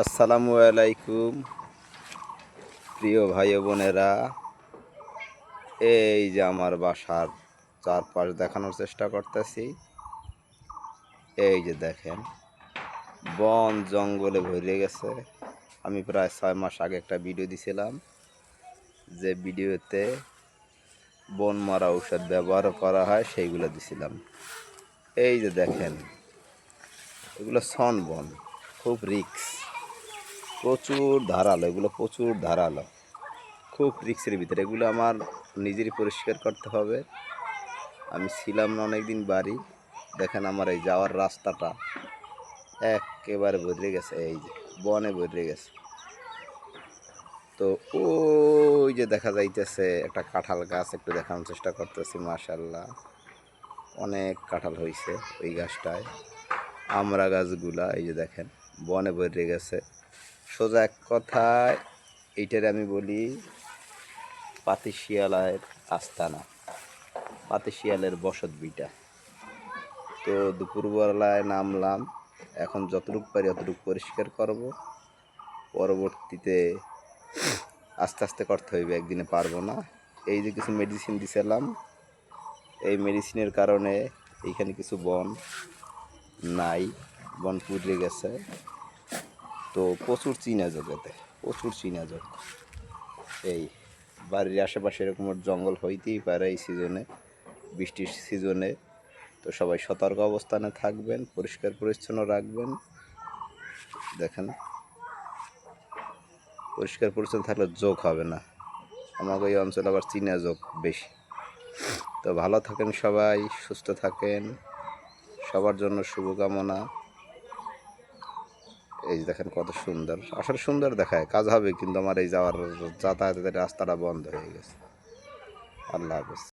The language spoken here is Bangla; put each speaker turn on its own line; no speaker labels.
আসসালামু আলাইকুম, প্রিয় ভাই বোনেরা। এই যে আমার বাসার চারপাশ দেখানোর চেষ্টা করতেছি। এই যে দেখেন, বন জঙ্গলে ভরে গেছে। আমি প্রায় ছয় মাস আগে একটা ভিডিও দিছিলাম, যে ভিডিওতে বন মারা ঔষধ ব্যবহার করা হয়, সেইগুলো দিছিলাম। এই যে দেখেন, এগুলো সন বন, খুব রিক্স। প্রচুর ধারালো, এগুলো প্রচুর ধারালো। খুব রিক্সের ভিতরে, এগুলো আমার নিজেরই পরিষ্কার করতে হবে। আমি ছিলাম না অনেকদিন বাড়ি। দেখেন আমার এই যাওয়ার রাস্তাটা একেবারে বদলে গেছে, এই যে বনে বদলে গেছে। তো ওই যে দেখা যাইতেছে একটা কাঁঠাল গাছ, একটু দেখানোর চেষ্টা করতেছি মাশাল্লাহ অনেক কাঁঠাল হয়েছে ওই গাছটায়। আমরা গাছগুলা, এই যে দেখেন, বনে বদলে গেছে। সোজা এক কথায় এইটার আমি বলি পাতি শিয়ালের আস্তানা পাতি শিয়ালের বসত বিটা। তো দুপুরবেলায় নামলাম, এখন যতটুক পারি অতটুকু পরিষ্কার করব। পরবর্তীতে আস্তে আস্তে করতে হইবে, একদিনে পারব না। এই যে কিছু মেডিসিন দিছিলাম, এই মেডিসিনের কারণে এইখানে কিছু বন নাই, বন পুড়ে গেছে। তো প্রচুর চীনা জগতে প্রচুর চিনা জগ। এই বাড়ির আশেপাশে এরকম জঙ্গল হইতেই পারে এই সিজনে, বৃষ্টির সিজনে। তো সবাই সতর্ক অবস্থানে থাকবেন, পরিষ্কার পরিচ্ছন্ন রাখবেন। দেখেন, পরিষ্কার পরিচ্ছন্ন থাকলে যোগ হবে না। আমাকে এই অঞ্চলে আবার চীনা যোগ বেশি। তো ভালো থাকেন সবাই, সুস্থ থাকেন। সবার জন্য শুভকামনা। এই যে দেখেন কত সুন্দর। আসলে সুন্দর দেখায়, কাজ হবে, কিন্তু আমার এই যাওয়ার যাতায়াতের রাস্তাটা বন্ধ হয়ে গেছে। আল্লাহ হাফেজ।